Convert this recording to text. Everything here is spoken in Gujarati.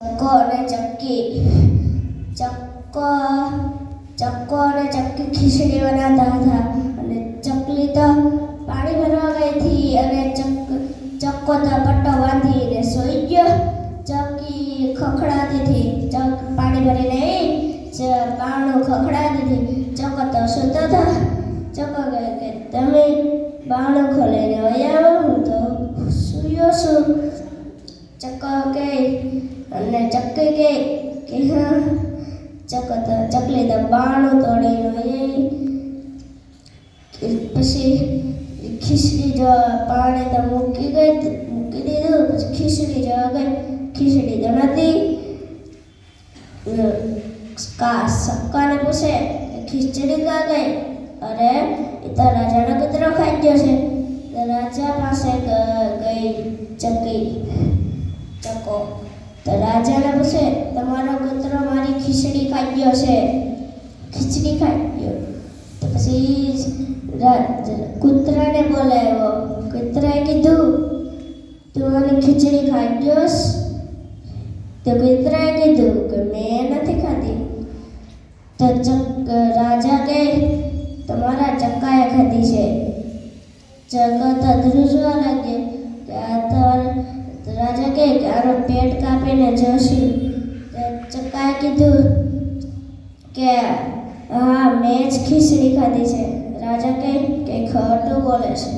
ચક્કો અને ચક્કી. ચક્કો ચક્કો અને ચક્કી ખીચડી બનાવતા હતા. અને ચકલી તો પાણી ભરવા ગઈ હતી અને ચક, ચક્કો તો પટ્ટો બાંધીને સૂઈ ગયો. ચક્કી ખખડાતી હતી. ચક પાણી ભરીને ચ બારણું ખખડાતી હતી. ચક્કો તો સૂતો હતો. ચક્કો કહે કે, તમે બાણું ખોલીને વહી હું તો સૂયો છું. ચક્કો કે અને ચક્કી કે કે હા, ચક્કો તો, ચકલી તો બારણું તોડી વહી પછી ખીચડી જો પાણી તો મૂકી ગઈ, મૂકી દીધું, પછી ખીચડી જો ગઈ ખીચડી તો નથી સક્કાને પૂછે ખીચડી કા ગઈ અરે, એ તો રાજાનો કૂતરો ખાઈ ગયો છે. રાજા પાસે ગઈ ચકી ચકો તો રાજાને પૂછે, તમારો કૂતરો મારી ખીચડી ખાઈ ગયો છે? ખીચડી ખાઈ ગયો તો પછી કૂતરાને બોલાવ્યો કૂતરાએ કીધું, તું મારી ખીચડી ખાઈ ગયો છે?" તો કૂતરાએ કીધું કે, મેં નથી ખાધી. તો ચક, રાજા કે તમારા ચક્કાએ ખાધી છે. ચક્કા તો ધ્રુજવા લાગ્યો કે આ તો રાજા કહે કે આનો પેટ કાપીને જોશું તો ચક્કાએ કીધું કે હા મેં જ ખીચડી ખાધી છે. રાજા કહે કે ખોટું બોલે છે.